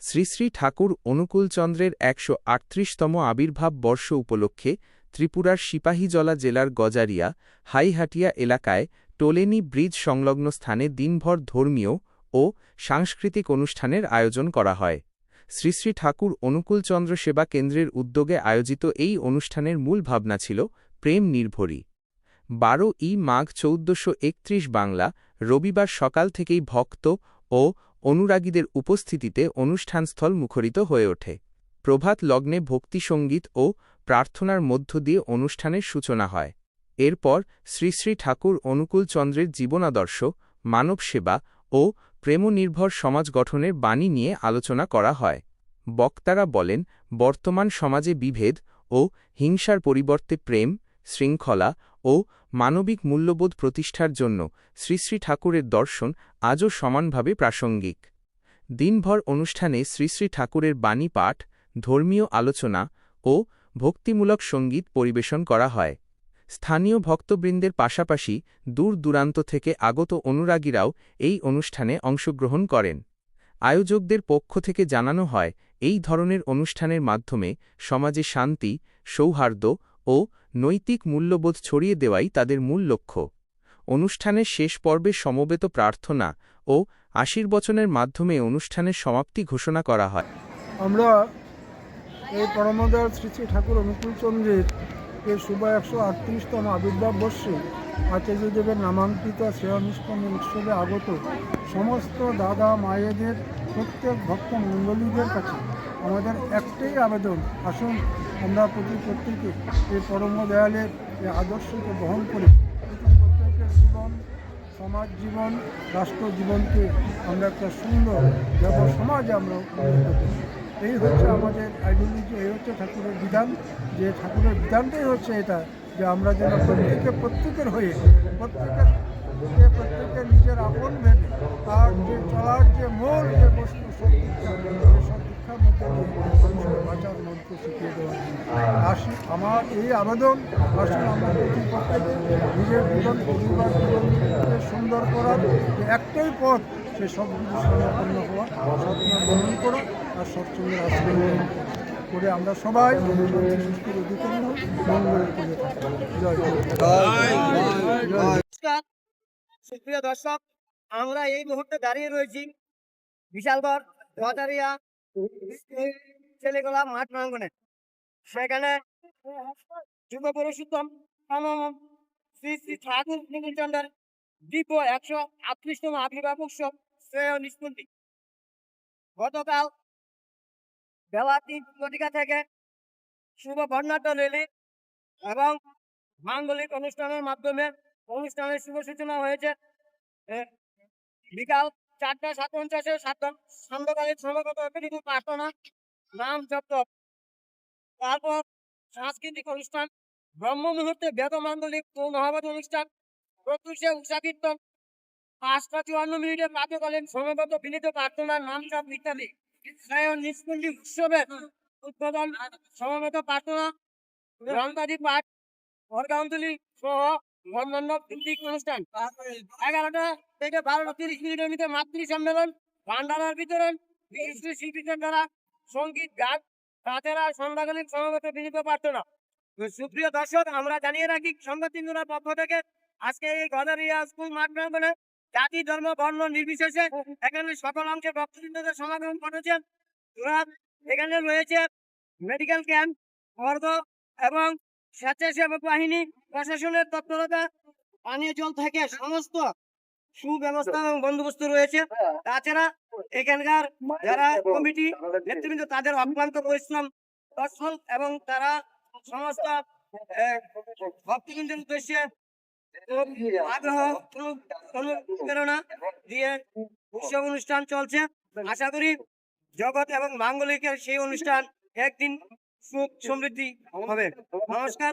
শ্রী শ্রী ঠাকুর অনুকূলচন্দ্রের একশো আটত্রিশতম আবির্ভাব বর্ষ উপলক্ষে ত্রিপুরার সিপাহীজলা জেলার গজারিয়া, হাইহাটিয়া এলাকায় টোলেনি ব্রিজ সংলগ্ন স্থানে দিনভর ধর্মীয় ও সাংস্কৃতিক অনুষ্ঠানের আয়োজন করা হয়। শ্রী শ্রী ঠাকুর অনুকূলচন্দ্র সেবা কেন্দ্রের উদ্যোগে আয়োজিত এই অনুষ্ঠানের মূল ভাবনা ছিল প্রেম নির্ভরী। বারো ই মাঘ চৌদ্দশো বাংলা রবিবার সকাল থেকেই ভক্ত ও অনুরাগীদের উপস্থিতিতে অনুষ্ঠানস্থল মুখরিত হয়ে ওঠে। প্রভাত লগ্নে ভক্তিসঙ্গীত ও প্রার্থনার মধ্য দিয়ে অনুষ্ঠানের সূচনা হয়। এরপর শ্রী শ্রী ঠাকুর অনুকূলচন্দ্রের জীবনাদর্শ, মানব সেবা ও প্রেমনির্ভর সমাজ গঠনের বাণী নিয়ে আলোচনা করা হয়। বক্তারা বলেন, বর্তমান সমাজে বিভেদ ও হিংসার পরিবর্তে প্রেম শৃঙ্খলা ও মানবিক মূল্যবোধ প্রতিষ্ঠার জন্য শ্রী শ্রী ঠাকুরের দর্শন আজও সমানভাবে প্রাসঙ্গিক। দিনভর অনুষ্ঠানে শ্রী শ্রী ঠাকুরের বাণী পাঠ, ধর্মীয় আলোচনা ও ভক্তিমূলক সংগীত পরিবেশন করা হয়। স্থানীয় ভক্তবৃন্দের পাশাপাশি দূর দূরান্ত থেকে আগত অনুরাগীরাও এই অনুষ্ঠানে অংশগ্রহণ করেন। আয়োজকদের পক্ষ থেকে জানানো হয়, এই ধরনের অনুষ্ঠানের মাধ্যমে সমাজে শান্তি, সৌহার্দ্য ও নৈতিক মূল্যবোধ ছড়িয়ে দেওয়াই তাদের মূল লক্ষ্য। অনুষ্ঠানের শেষ পর্বে সমবেত প্রার্থনা ও আশীর্বচনের মাধ্যমে অনুষ্ঠানের সমাপ্তি ঘোষণা করা হয়। আমরা এই পরমদয়াল শ্রী শ্রী ঠাকুর অনুকূলচন্দ্রের এর শুভ একশো আটত্রিশতম আবির্ভাব বর্ষে আচার্যদেবের নামাঙ্কিত শ্রেয়ানুষ্পান উৎসবে আগত সমস্ত দাদা মায়েদের প্রত্যেক ভক্ত মণ্ডলীদের কাছে আমাদের একটাই আবেদন, আসুন আমরা প্রতি প্রত্যেকে এই পরম দয়ালের এই আদর্শকে বহন করে প্রতি প্রত্যেকের জীবন, সমাজ জীবন, রাষ্ট্র জীবনকে আমরা একটা সুন্দর, দেব সমাজে আমরা করি এই হচ্ছে আমাদের আইডিওলজি এই হচ্ছে ঠাকুরের বিধান। যে ঠাকুরের বিধানটাই হচ্ছে এটা, যে আমরা যেন প্রত্যেকে প্রত্যেকের হয়ে প্রত্যেকের যে প্রত্যেকের নিজের আপন ভেবে তার যে চলার যে মূল যে বস্তু সব দীক্ষার মধ্যে শিখিয়ে আসি আমার এই আবেদন আসুন আমরা নিজের জীবন, পরিবার জীবনকে সুন্দর করার একটাই পথ, সে সবগুলো সমাপন্ন হওয়া, স্বপ্ন গ্রহণ করা আর সৎসঙ্গের আশ্রয় করে। আমরা সবাই সুপ্রিয় দর্শক, আমরা এই মুহূর্তে দাঁড়িয়ে রয়েছি বিশালগড় রটারিয়া ছেলেগোলা মাঠ প্রাঙ্গনে সেখানে যুব পুরুষোত্তম শ্রী শ্রী ঠাকুর নীলচন্দ্রের দীপ একশো আটত্রিশতম আবির্ভাব উৎসব শ্রেয় নিষ্পত্তি। গতকাল বেলা তিন ঘটিকা থেকে শুভ বর্ণাঢ্য রেলি এবং মাঙ্গলিক অনুষ্ঠানের মাধ্যমে অনুষ্ঠানের শুভ সূচনা হয়েছে। বিকাল চারটা সাতপঞ্চাশে সাতটা সান্ধ্যকালীন সমাগত অতিথি প্রার্থনা নাম জপ তারপর সাংস্কৃতিক অনুষ্ঠান। ব্রহ্ম মুহূর্তে বেদ মাঙ্গলিক ও মহাবাদ অনুষ্ঠান। প্রত্যুষে উষা কীর্তন। পাঁচটা চুয়ান্ন মিনিটে প্রাতকালীন সমাগত বিনীত প্রার্থনা নাম জপ ইত্যাদি। নিষ্কুণ্ডী উৎসবের উদ্বোধন। সমাগত প্রার্থনা রংবাদী পাঠ। অর্গান্তলি সহ এগারোটা থেকে তিরিশ মাতৃ সম্মেলন বিতরণ দ্বারা গান দর্শক, আমরা জানিয়ে রাখি পক্ষ থেকে আজকে এই জাতি, ধর্ম, বর্ণ নির্বিশেষে এখানে সকল অংশে ভক্তবৃন্দদের সমাগম ঘটেছেন এখানে রয়েছে মেডিকেল ক্যাম্প বর্গ এবং স্বেচ্ছাসেবক বাহিনী। প্রশাসনের তৎপরতা, পানীয় জল থেকে সমস্ত সুব্যবস্থা এবং বন্দোবস্ত রয়েছে। তাছাড়া এখানকার যারা কমিটি নেতৃবৃন্দ, তাদের অক্লান্ত পরিশ্রম এবং তারা সমস্ত ভক্তবৃন্দের উদ্দেশ্যে আগ্রহ অনু- অনুপ্রেরণা দিয়ে উৎসব অনুষ্ঠান চলছে। আশা করি জগৎ এবং মাঙ্গলিকের সেই অনুষ্ঠান একদিন সুখ সমৃদ্ধি হবে। নমস্কার।